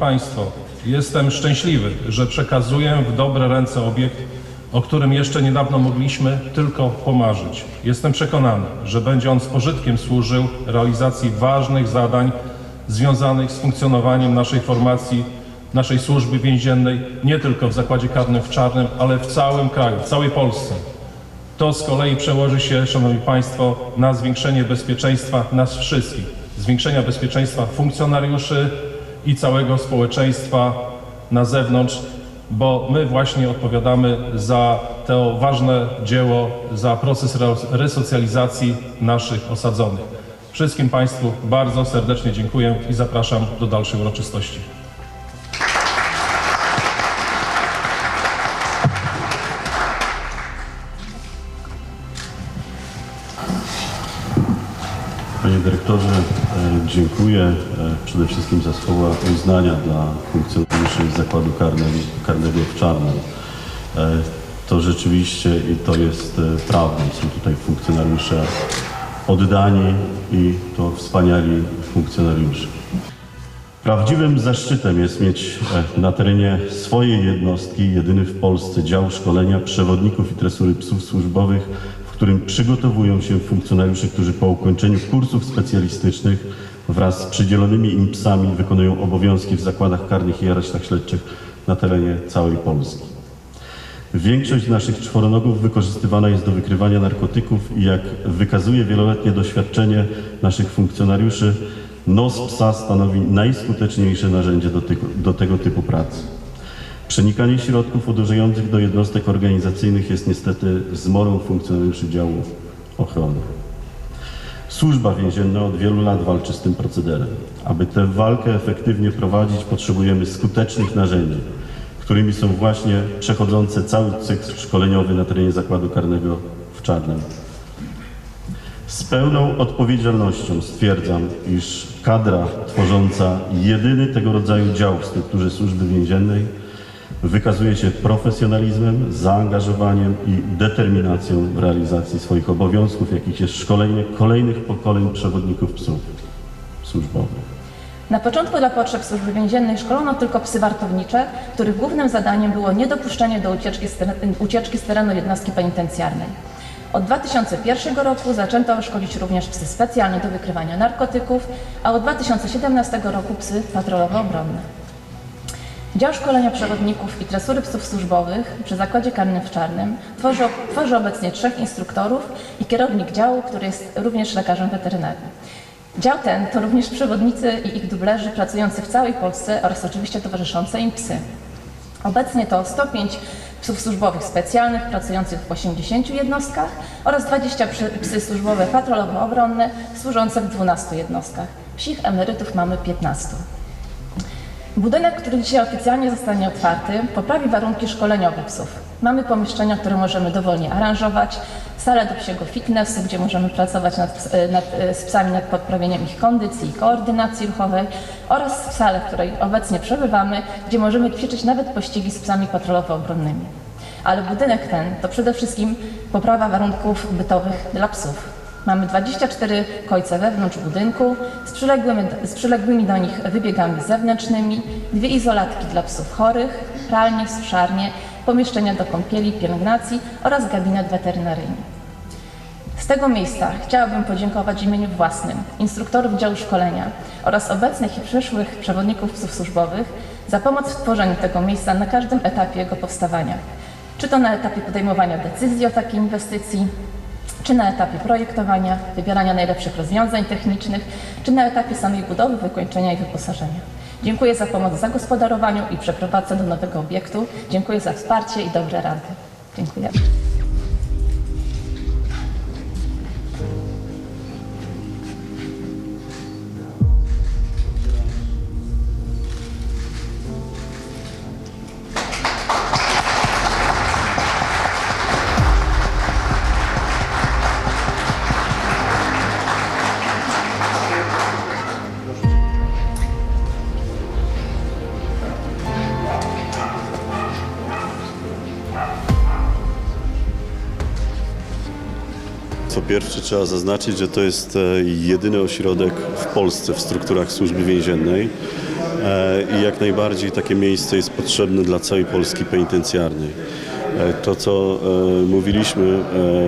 Państwo, jestem szczęśliwy, że przekazuję w dobre ręce obiekt, o którym jeszcze niedawno mogliśmy tylko pomarzyć. Jestem przekonany, że będzie on z pożytkiem służył realizacji ważnych zadań związanych z funkcjonowaniem naszej formacji, naszej służby więziennej, nie tylko w Zakładzie Karnym w Czarnym, ale w całym kraju, w całej Polsce. To z kolei przełoży się, Szanowni Państwo, na zwiększenie bezpieczeństwa nas wszystkich, zwiększenia bezpieczeństwa funkcjonariuszy i całego społeczeństwa na zewnątrz, bo my właśnie odpowiadamy za to ważne dzieło, za proces re- resocjalizacji naszych osadzonych. Wszystkim Państwu bardzo serdecznie dziękuję i zapraszam do dalszej uroczystości. Panie dyrektorze, dziękuję e, przede wszystkim za słowa uznania dla funkcjonariuszy Zakładu Karnego, w Czarnym. E, To rzeczywiście i to jest e, prawdą. Są tutaj funkcjonariusze oddani i to wspaniali funkcjonariusze. Prawdziwym zaszczytem jest mieć e, na terenie swojej jednostki jedyny w Polsce dział szkolenia przewodników i tresury psów służbowych, którym przygotowują się funkcjonariusze, którzy po ukończeniu kursów specjalistycznych wraz z przydzielonymi im psami wykonują obowiązki w zakładach karnych i aresztach śledczych na terenie całej Polski. Większość naszych czworonogów wykorzystywana jest do wykrywania narkotyków i jak wykazuje wieloletnie doświadczenie naszych funkcjonariuszy, nos psa stanowi najskuteczniejsze narzędzie do, do tego typu pracy. Przenikanie środków uderzających do jednostek organizacyjnych jest niestety zmorą funkcjonariuszy działu ochrony. Służba więzienna od wielu lat walczy z tym procederem. Aby tę walkę efektywnie prowadzić, potrzebujemy skutecznych narzędzi, którymi są właśnie przechodzące cały cykl szkoleniowy na terenie zakładu karnego w Czarnym. Z pełną odpowiedzialnością stwierdzam, iż kadra tworząca jedyny tego rodzaju dział w strukturze służby więziennej wykazuje się profesjonalizmem, zaangażowaniem i determinacją w realizacji swoich obowiązków, jakich jest szkolenie kolejnych pokoleń przewodników psów służbowych. Na początku dla potrzeb służby więziennej szkolono tylko psy wartownicze, których głównym zadaniem było niedopuszczenie do ucieczki z, teren, ucieczki z terenu jednostki penitencjarnej. Od 2001 roku zaczęto szkolić również psy specjalne do wykrywania narkotyków, a od 2017 roku psy patrolowo-obronne. Dział szkolenia przewodników i tresury psów służbowych przy Zakładzie Karnym w Czarnym tworzy, tworzy obecnie trzech instruktorów i kierownik działu, który jest również lekarzem weterynarii. Dział ten to również przewodnicy i ich dublerzy pracujący w całej Polsce oraz oczywiście towarzyszące im psy. Obecnie to 105 psów służbowych specjalnych pracujących w 80 jednostkach oraz 20 psy- służbowe patrolowo-obronne służące w 12 jednostkach. Psich emerytów mamy 15. Budynek, który dzisiaj oficjalnie zostanie otwarty, poprawi warunki szkoleniowe psów. Mamy pomieszczenia, które możemy dowolnie aranżować, salę do psiego fitnessu, gdzie możemy pracować nad, e, nad, e, z psami nad poprawieniem ich kondycji i koordynacji ruchowej oraz salę, w której obecnie przebywamy, gdzie możemy ćwiczyć nawet pościgi z psami patrolowo-obronnymi. Ale budynek ten to przede wszystkim poprawa warunków bytowych dla psów. Mamy 24 kojce wewnątrz budynku z przyległymi, z przyległymi do nich wybiegami zewnętrznymi, dwie izolatki dla psów chorych, pralnie, suszarnie, pomieszczenia do kąpieli, pielęgnacji oraz gabinet weterynaryjny. Z tego miejsca chciałabym podziękować imieniu własnym instruktorów działu szkolenia oraz obecnych i przyszłych przewodników psów służbowych za pomoc w tworzeniu tego miejsca na każdym etapie jego powstawania. Czy to na etapie podejmowania decyzji o takiej inwestycji, czy na etapie projektowania, wybierania najlepszych rozwiązań technicznych, czy na etapie samej budowy, wykończenia i wyposażenia. Dziękuję za pomoc w zagospodarowaniu i przeprowadzce do nowego obiektu. Dziękuję za wsparcie i dobre rady. Dziękuję. Trzeba zaznaczyć, że to jest e, jedyny ośrodek w Polsce w strukturach służby więziennej, e, i jak najbardziej takie miejsce jest potrzebne dla całej Polski penitencjarnej. E, To, co mówiliśmy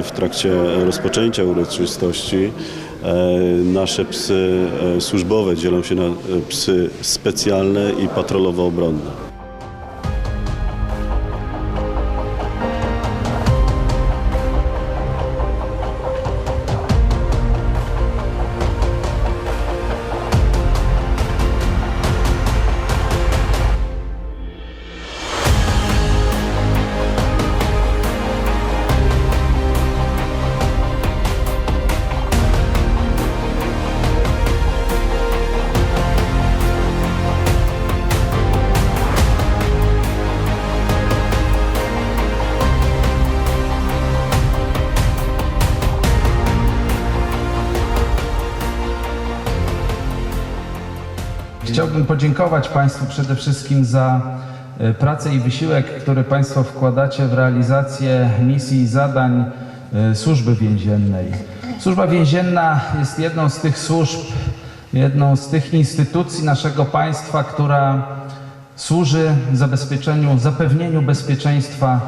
w trakcie rozpoczęcia uroczystości, nasze psy służbowe dzielą się na psy specjalne i patrolowo-obronne. Chciałbym podziękować Państwu przede wszystkim za e, pracę i wysiłek, który Państwo wkładacie w realizację misji i zadań e, służby więziennej. Służba więzienna jest jedną z tych służb, jedną z tych instytucji naszego państwa, która służy zabezpieczeniu, zapewnieniu bezpieczeństwa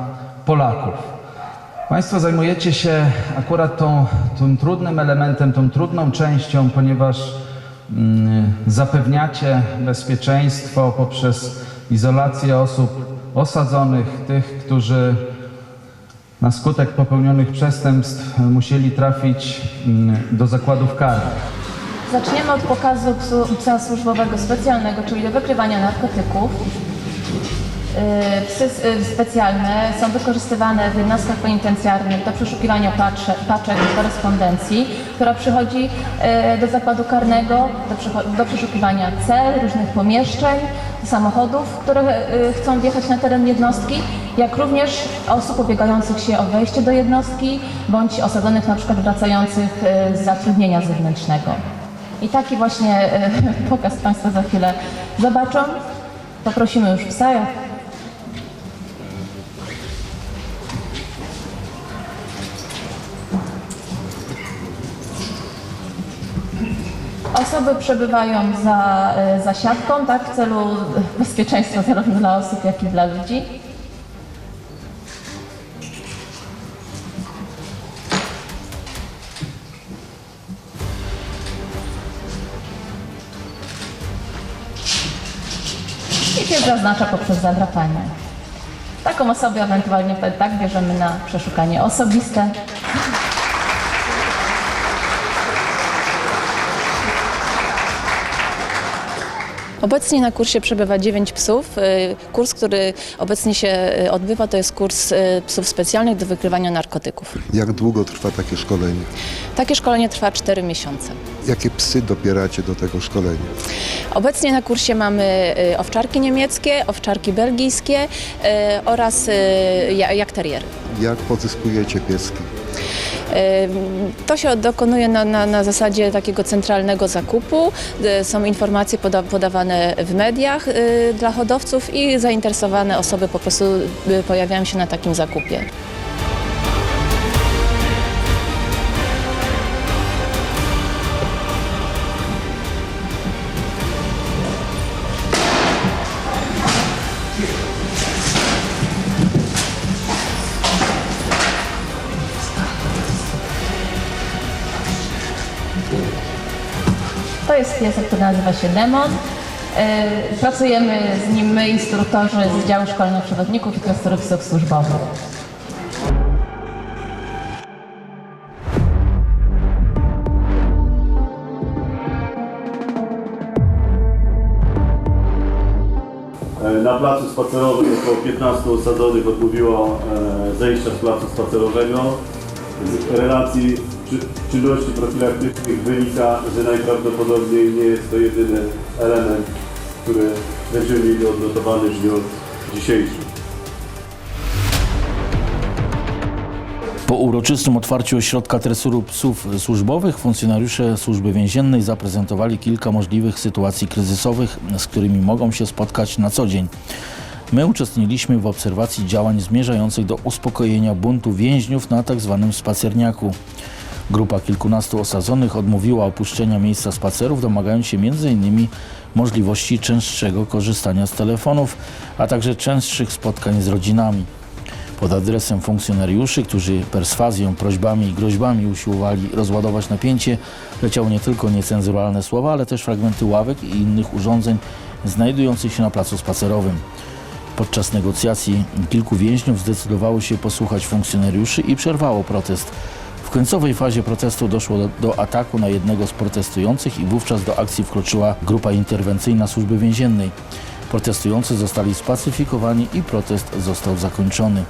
Polaków. Państwo zajmujecie się akurat tą, tym trudnym elementem, tą trudną częścią, ponieważ zapewniacie bezpieczeństwo poprzez izolację osób osadzonych, tych, którzy na skutek popełnionych przestępstw musieli trafić mm, do zakładów karnych. Zaczniemy od pokazu psa służbowego specjalnego, czyli do wykrywania narkotyków. Yy, Psy yy, specjalne są wykorzystywane w jednostkach penitencjarnych do przeszukiwania patrze, paczek korespondencji, która przychodzi yy, do zakładu karnego, do, do przeszukiwania cel, różnych pomieszczeń, samochodów, które chcą wjechać na teren jednostki, jak również osób ubiegających się o wejście do jednostki, bądź osadzonych na przykład wracających z zatrudnienia zewnętrznego. I taki właśnie pokaz Państwo za chwilę zobaczą. Poprosimy już psa. Osoby przebywają za, e, za siatką, tak, w celu bezpieczeństwa zarówno dla osób, jak i dla ludzi. i się zaznacza poprzez zadrapanie. Taką osobę ewentualnie tak bierzemy na przeszukanie osobiste. Obecnie na kursie przebywa 9 psów. Y, Kurs, który obecnie się y, odbywa, to jest kurs y, psów specjalnych do wykrywania narkotyków. Jak długo trwa takie szkolenie? Takie szkolenie trwa 4 miesiące. Jakie psy dobieracie do tego szkolenia? Obecnie na kursie mamy owczarki niemieckie, owczarki belgijskie oraz y, ja- jakteriery. Jak pozyskujecie pieski? To się dokonuje na, na, na zasadzie takiego centralnego zakupu. Y, Są informacje poda, podawane w mediach y, dla hodowców i zainteresowane osoby po prostu y, pojawiają się na takim zakupie. To jest piesek, który nazywa się Demon. Y, Pracujemy z nim my, instruktorzy z działu szkolenia przewodników i klasterów psów służbowych. E, Na placu spacerowym około 15 osadzonych odmówiło e, zejścia z placu spacerowego. Relacji czynności profilaktycznych wynika, że najprawdopodobniej nie jest to jedyny element, który będziemy mieli odnotowany w dniu dzisiejszym. Po uroczystym otwarciu ośrodka tresury psów służbowych funkcjonariusze służby więziennej zaprezentowali kilka możliwych sytuacji kryzysowych, z którymi mogą się spotkać na co dzień. My uczestniczyliśmy w obserwacji działań zmierzających do uspokojenia buntu więźniów na tzw. spacerniaku. Grupa kilkunastu osadzonych odmówiła opuszczenia miejsca spacerów, domagając się m.in. możliwości częstszego korzystania z telefonów, a także częstszych spotkań z rodzinami. Pod adresem funkcjonariuszy, którzy perswazją, prośbami i groźbami usiłowali rozładować napięcie, leciały nie tylko niecenzuralne słowa, ale też fragmenty ławek i innych urządzeń znajdujących się na placu spacerowym. Podczas negocjacji kilku więźniów zdecydowało się posłuchać funkcjonariuszy i przerwało protest. W końcowej fazie protestu doszło do, do ataku na jednego z protestujących i wówczas do akcji wkroczyła grupa interwencyjna służby więziennej. Protestujący zostali spacyfikowani i protest został zakończony.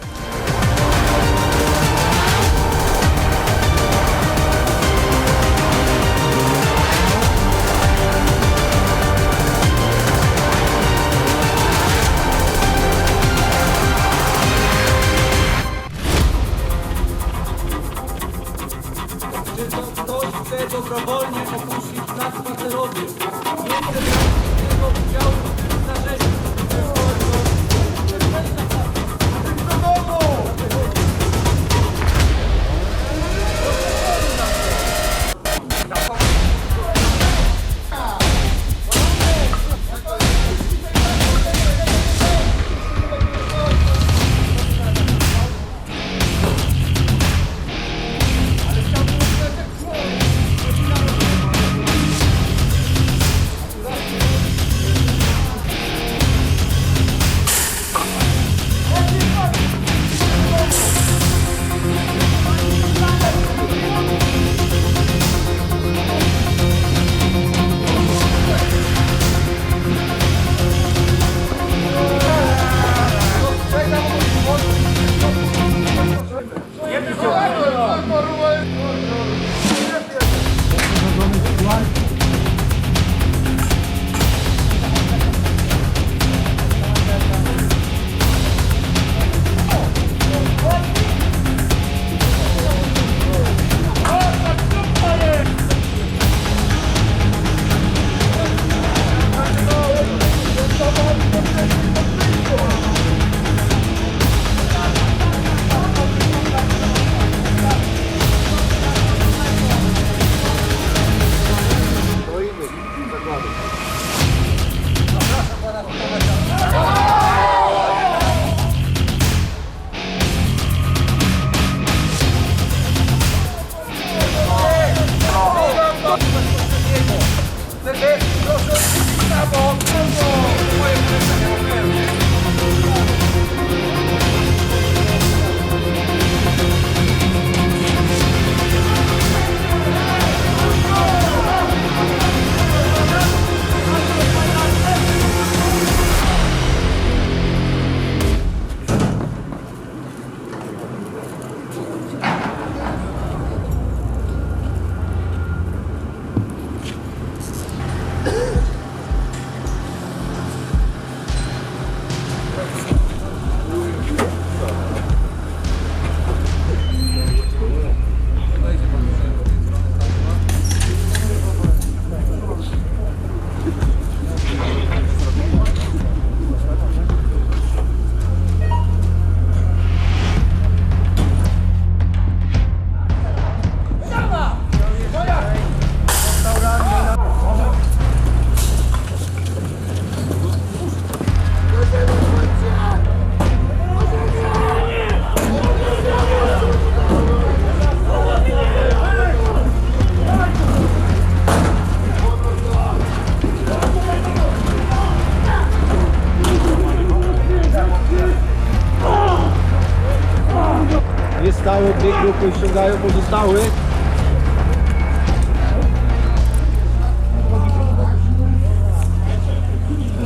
Grupy ściągają pozostałych.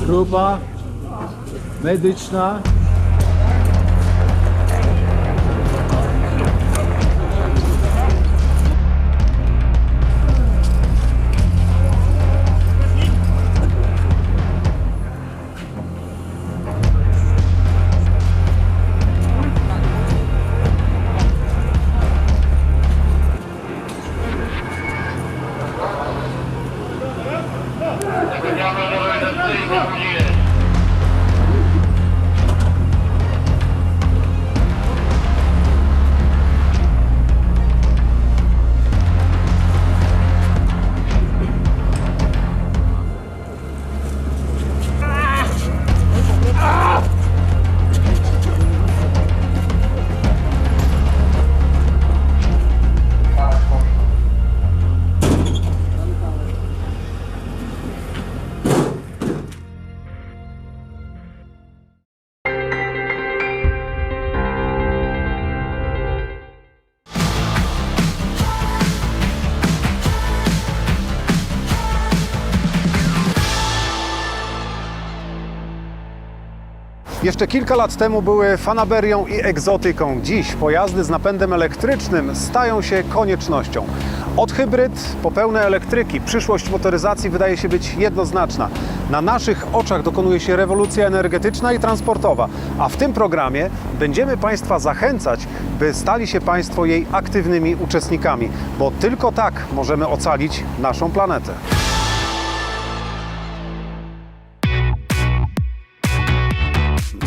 Grupa medyczna. Jeszcze kilka lat temu były fanaberią i egzotyką. Dziś pojazdy z napędem elektrycznym stają się koniecznością. Od hybryd po pełne elektryki przyszłość motoryzacji wydaje się być jednoznaczna. Na naszych oczach dokonuje się rewolucja energetyczna i transportowa, a w tym programie będziemy Państwa zachęcać, by stali się Państwo jej aktywnymi uczestnikami, bo tylko tak możemy ocalić naszą planetę.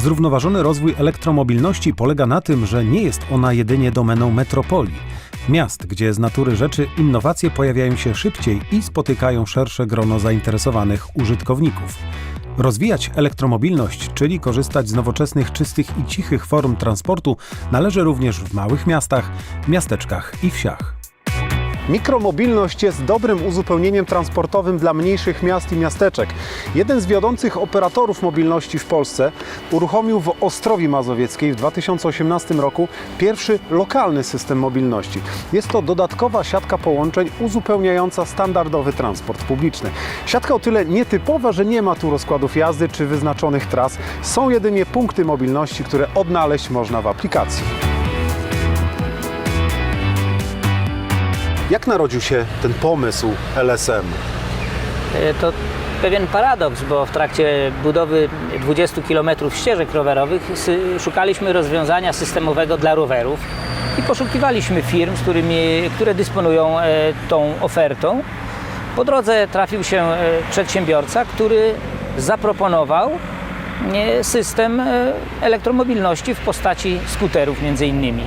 Zrównoważony rozwój elektromobilności polega na tym, że nie jest ona jedynie domeną metropolii. Miast, gdzie z natury rzeczy innowacje pojawiają się szybciej i spotykają szersze grono zainteresowanych użytkowników. Rozwijać elektromobilność, czyli korzystać z nowoczesnych, czystych i cichych form transportu, należy również w małych miastach, miasteczkach i wsiach. Mikromobilność jest dobrym uzupełnieniem transportowym dla mniejszych miast i miasteczek. Jeden z wiodących operatorów mobilności w Polsce uruchomił w Ostrowi Mazowieckiej w 2018 roku pierwszy lokalny system mobilności. Jest to dodatkowa siatka połączeń uzupełniająca standardowy transport publiczny. Siatka o tyle nietypowa, że nie ma tu rozkładów jazdy czy wyznaczonych tras. Są jedynie punkty mobilności, które odnaleźć można w aplikacji. Jak narodził się ten pomysł LSM? E, To pewien paradoks, bo w trakcie budowy 20 km ścieżek rowerowych szukaliśmy rozwiązania systemowego dla rowerów i poszukiwaliśmy firm, z którymi, które dysponują e, tą ofertą. Po drodze trafił się e, przedsiębiorca, który zaproponował system elektromobilności w postaci skuterów między innymi.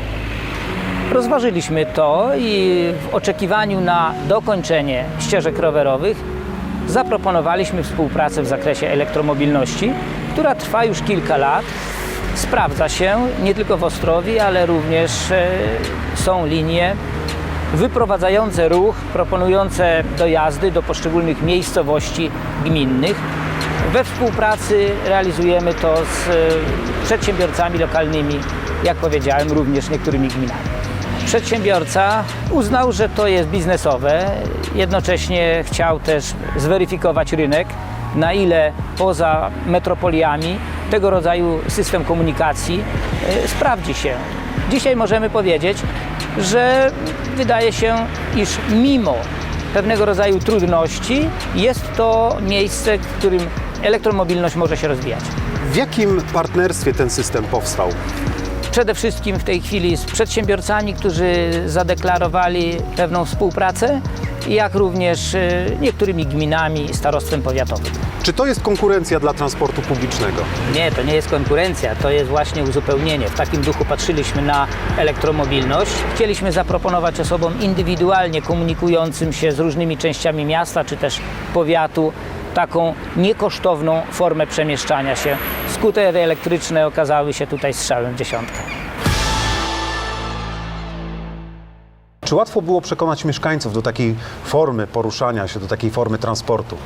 Rozważyliśmy to i w oczekiwaniu na dokończenie ścieżek rowerowych zaproponowaliśmy współpracę w zakresie elektromobilności, która trwa już kilka lat. Sprawdza się nie tylko w Ostrowi, ale również e, są linie wyprowadzające ruch, proponujące dojazdy do poszczególnych miejscowości gminnych. We współpracy realizujemy to z e, przedsiębiorcami lokalnymi, jak powiedziałem, również niektórymi gminami. Przedsiębiorca uznał, że to jest biznesowe, jednocześnie chciał też zweryfikować rynek, na ile poza metropoliami tego rodzaju system komunikacji e, sprawdzi się. Dzisiaj możemy powiedzieć, że wydaje się, iż mimo pewnego rodzaju trudności jest to miejsce, w którym elektromobilność może się rozwijać. W jakim partnerstwie ten system powstał? Przede wszystkim w tej chwili z przedsiębiorcami, którzy zadeklarowali pewną współpracę, jak również e, niektórymi gminami i starostwem powiatowym. Czy to jest konkurencja dla transportu publicznego? Nie, to nie jest konkurencja, to jest właśnie uzupełnienie. W takim duchu patrzyliśmy na elektromobilność. Chcieliśmy zaproponować osobom indywidualnie komunikującym się z różnymi częściami miasta czy też powiatu taką niekosztowną formę przemieszczania się. Skutery elektryczne okazały się tutaj strzałem w dziesiątkę. Czy łatwo było przekonać mieszkańców do takiej formy poruszania się, do takiej formy transportu?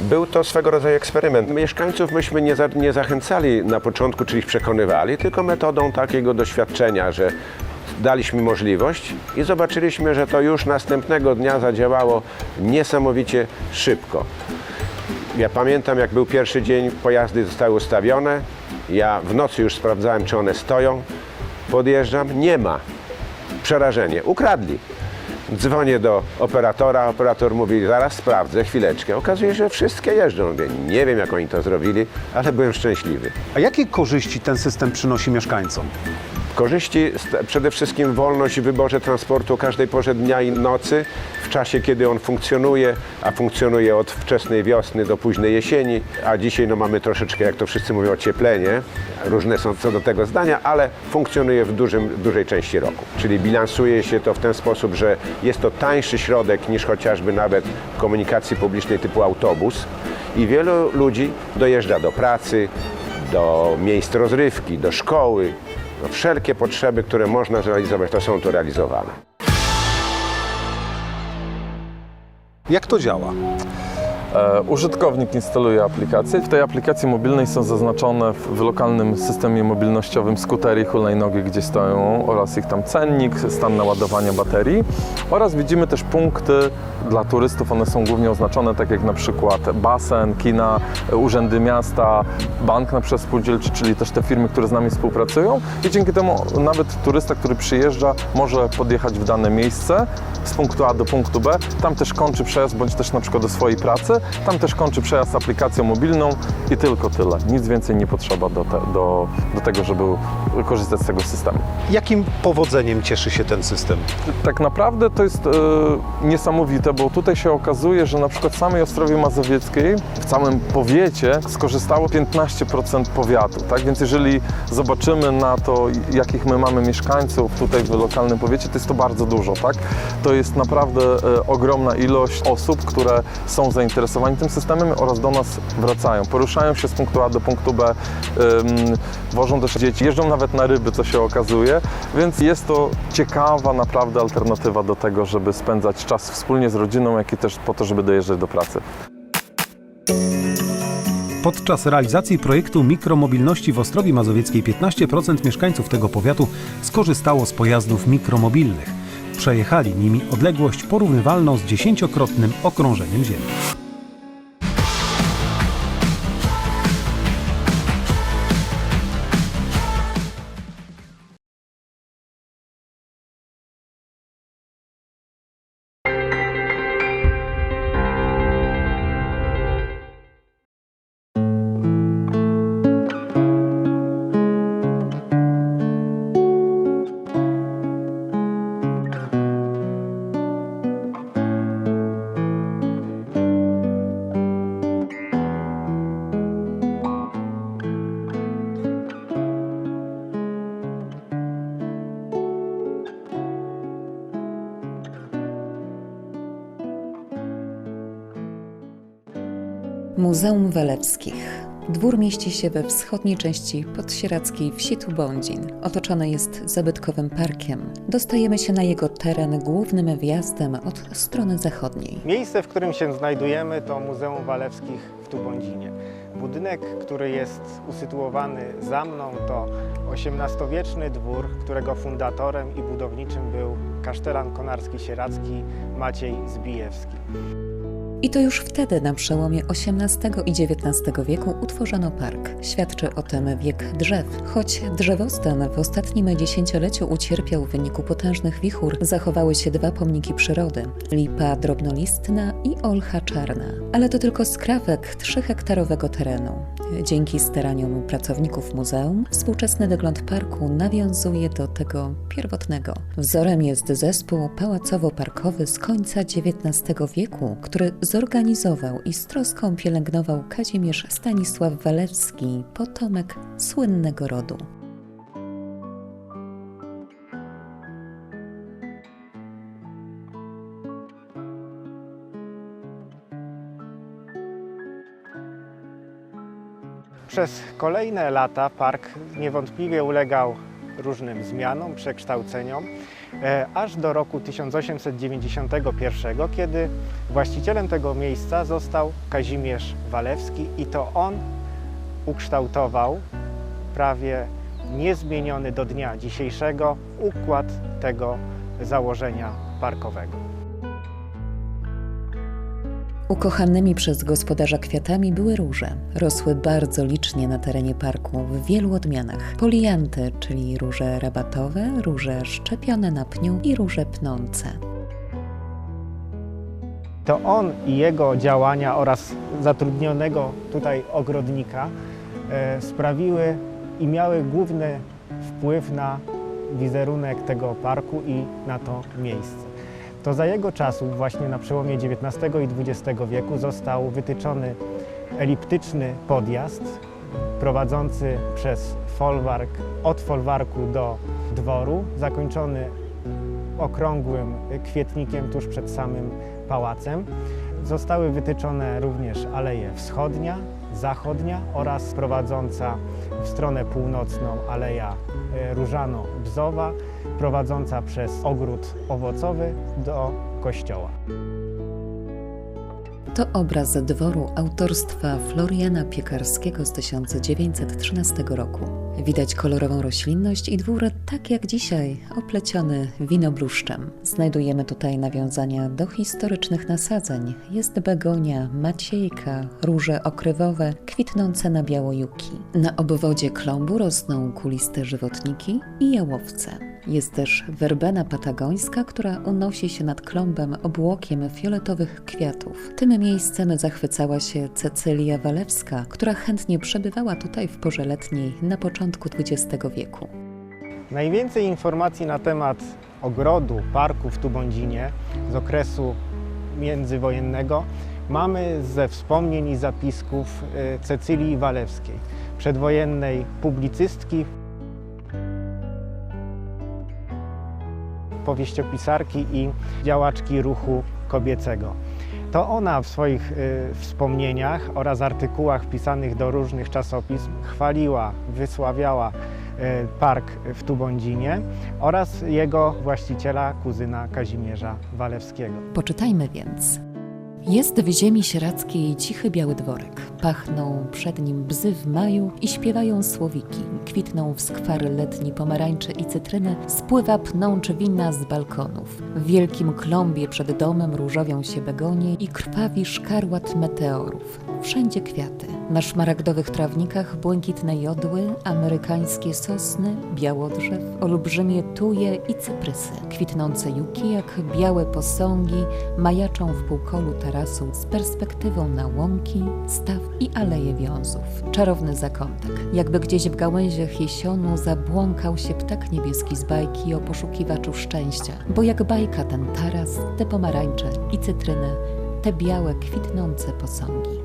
Był to swego rodzaju eksperyment. Mieszkańców myśmy nie, za, nie zachęcali na początku, czy ich przekonywali, tylko metodą takiego doświadczenia, że daliśmy możliwość i zobaczyliśmy, że to już następnego dnia zadziałało niesamowicie szybko. Ja pamiętam, jak był pierwszy dzień, pojazdy zostały ustawione. Ja w nocy już sprawdzałem, czy one stoją. Podjeżdżam, nie ma. Przerażenie. Ukradli. Dzwonię do operatora, operator mówi, zaraz sprawdzę, chwileczkę. Okazuje się, że wszystkie jeżdżą. Mówię, nie wiem, jak oni to zrobili, ale byłem szczęśliwy. A jakie korzyści ten system przynosi mieszkańcom? Korzyści przede wszystkim wolność w wyborze transportu o każdej porze dnia i nocy, w czasie, kiedy on funkcjonuje, a funkcjonuje od wczesnej wiosny do późnej jesieni, a dzisiaj no, mamy troszeczkę, jak to wszyscy mówią, ocieplenie. Różne są co do tego zdania, ale funkcjonuje w dużym, w dużej części roku. Czyli bilansuje się to w ten sposób, że jest to tańszy środek niż chociażby nawet komunikacji publicznej typu autobus i wielu ludzi dojeżdża do pracy, do miejsc rozrywki, do szkoły. No, wszelkie potrzeby, które można zrealizować, to są tu realizowane. Jak to działa? E, użytkownik instaluje aplikację. W tej aplikacji mobilnej są zaznaczone w, lokalnym systemie mobilnościowym skutery hulajnogi, gdzie stoją oraz ich tam cennik, stan naładowania baterii oraz widzimy też punkty dla turystów. One są głównie oznaczone tak jak na przykład basen, kina, urzędy miasta, bank na przykład spółdzielczy, czyli też te firmy, które z nami współpracują i dzięki temu nawet turysta, który przyjeżdża może podjechać w dane miejsce z punktu A do punktu B, tam też kończy przejazd bądź też na przykład do swojej pracy, tam też kończy przejazd aplikacją mobilną i tylko tyle. Nic więcej nie potrzeba do, te, do, do tego, żeby korzystać z tego systemu. Jakim powodzeniem cieszy się ten system? Tak naprawdę to jest e, niesamowite, bo tutaj się okazuje, że na przykład w samej Ostrowie Mazowieckiej, w całym powiecie skorzystało 15% powiatu, tak? Więc jeżeli zobaczymy na to, jakich my mamy mieszkańców tutaj w lokalnym powiecie, to jest to bardzo dużo, tak? To jest naprawdę e, ogromna ilość osób, które są zainteresowane tym systemem oraz do nas wracają. Poruszają się z punktu A do punktu B, wożą też dzieci, jeżdżą nawet na ryby, co się okazuje, więc jest to ciekawa naprawdę alternatywa do tego, żeby spędzać czas wspólnie z rodziną, jak i też po to, żeby dojeżdżać do pracy. Podczas realizacji projektu mikromobilności w Ostrowi Mazowieckiej 15% mieszkańców tego powiatu skorzystało z pojazdów mikromobilnych. Przejechali nimi odległość porównywalną z dziesięciokrotnym okrążeniem Ziemi. Muzeum Walewskich. Dwór mieści się we wschodniej części podsieradzkiej wsi Tubądzin. Otoczony jest zabytkowym parkiem. Dostajemy się na jego teren głównym wjazdem od strony zachodniej. Miejsce, w którym się znajdujemy, to Muzeum Walewskich w Tubądzinie. Budynek, który jest usytuowany za mną, to XVIII-wieczny dwór, którego fundatorem i budowniczym był kasztelan konarski-sieradzki Maciej Zbijewski. I to już wtedy, na przełomie XVIII i XIX wieku, utworzono park. Świadczy o tym wiek drzew. Choć drzewostan w ostatnim dziesięcioleciu ucierpiał w wyniku potężnych wichur, zachowały się dwa pomniki przyrody lipa drobnolistna i olcha czarna. Ale to tylko skrawek trzyhektarowego terenu. Dzięki staraniom pracowników muzeum, współczesny wygląd parku nawiązuje do tego pierwotnego. Wzorem jest zespół pałacowo-parkowy z końca XIX wieku, który zorganizował i z troską pielęgnował Kazimierz Stanisław Walewski, potomek słynnego rodu. Przez kolejne lata park niewątpliwie ulegał różnym zmianom, przekształceniom, e, aż do roku 1891, kiedy właścicielem tego miejsca został Kazimierz Walewski i to on ukształtował prawie niezmieniony do dnia dzisiejszego układ tego założenia parkowego. Ukochanymi przez gospodarza kwiatami były róże. Rosły bardzo licznie na terenie parku w wielu odmianach. Polianty, czyli róże rabatowe, róże szczepione na pniu i róże pnące. To on i jego działania oraz zatrudnionego tutaj ogrodnika e, sprawiły i miały główny wpływ na wizerunek tego parku i na to miejsce. To za jego czasów, właśnie na przełomie XIX i XX wieku, został wytyczony eliptyczny podjazd prowadzący przez folwark, od folwarku do dworu, zakończony okrągłym kwietnikiem tuż przed samym pałacem. Zostały wytyczone również aleje wschodnia, zachodnia oraz prowadząca w stronę północną aleja e, Różano-Bzowa, prowadząca przez ogród owocowy do kościoła. To obraz dworu autorstwa Floriana Piekarskiego z 1913 roku. Widać kolorową roślinność i dwór, tak jak dzisiaj, opleciony winobluszczem. Znajdujemy tutaj nawiązania do historycznych nasadzeń. Jest begonia, maciejka, róże okrywowe, kwitnące na biało juki. Na obwodzie klombu rosną kuliste żywotniki i jałowce. Jest też werbena patagońska, która unosi się nad klombem obłokiem fioletowych kwiatów. Tym miejscem zachwycała się Cecylia Walewska, która chętnie przebywała tutaj w porze letniej na początku XX wieku. Najwięcej informacji na temat ogrodu, parku w Tubądzinie z okresu międzywojennego mamy ze wspomnień i zapisków y, Cecylii Walewskiej, przedwojennej publicystki, powieściopisarki i działaczki ruchu kobiecego. To ona w swoich y, wspomnieniach oraz artykułach pisanych do różnych czasopism chwaliła, wysławiała y, park w Tubądzinie oraz jego właściciela, kuzyna Kazimierza Walewskiego. Poczytajmy więc. Jest w ziemi sieradzkiej cichy biały dworek. Pachną przed nim bzy w maju i śpiewają słowiki. Kwitną w skwary letni pomarańcze i cytryny, spływa pnącz wina z balkonów. W wielkim klombie przed domem różowią się begonie i krwawi szkarłat meteorów. Wszędzie kwiaty. Na szmaragdowych trawnikach błękitne jodły, amerykańskie sosny, białodrzew, olbrzymie tuje i cyprysy. Kwitnące juki jak białe posągi majaczą w półkolu tarasu z perspektywą na łąki, staw i aleje wiązów. Czarowny zakątek. Jakby gdzieś w gałęziach jesionu zabłąkał się ptak niebieski z bajki o poszukiwaczu szczęścia. Bo jak bajka ten taras, te pomarańcze i cytryny, te białe kwitnące posągi.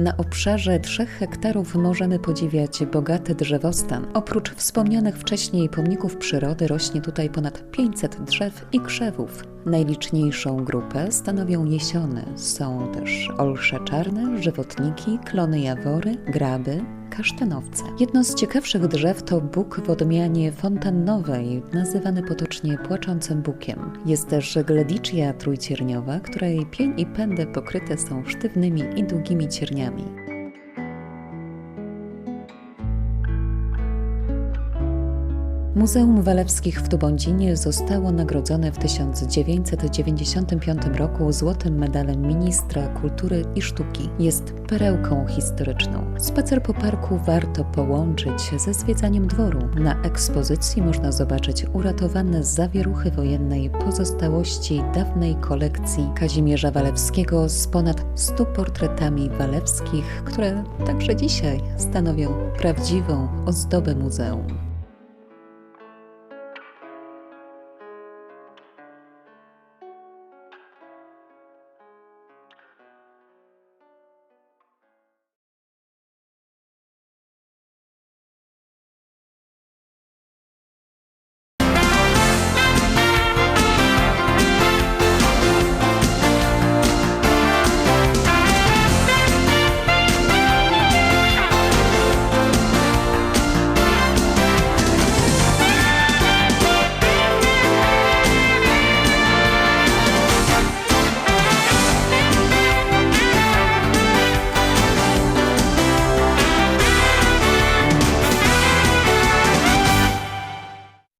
Na obszarze 3 hektarów możemy podziwiać bogaty drzewostan. Oprócz wspomnianych wcześniej pomników przyrody rośnie tutaj ponad 500 drzew i krzewów. Najliczniejszą grupę stanowią jesiony. Są też olsze czarne, żywotniki, klony jawory, graby, kasztanowce. Jedno z ciekawszych drzew to bóg w odmianie fontannowej, nazywany potocznie płaczącym bukiem. Jest też gledicia trójcierniowa, której pień i pędy pokryte są sztywnymi i długimi cierniami. Muzeum Walewskich w Tubądzinie zostało nagrodzone w 1995 roku złotym medalem ministra kultury i sztuki. Jest perełką historyczną. Spacer po parku warto połączyć ze zwiedzaniem dworu. Na ekspozycji można zobaczyć uratowane z zawieruchy wojennej pozostałości dawnej kolekcji Kazimierza Walewskiego z ponad 100 portretami Walewskich, które także dzisiaj stanowią prawdziwą ozdobę muzeum.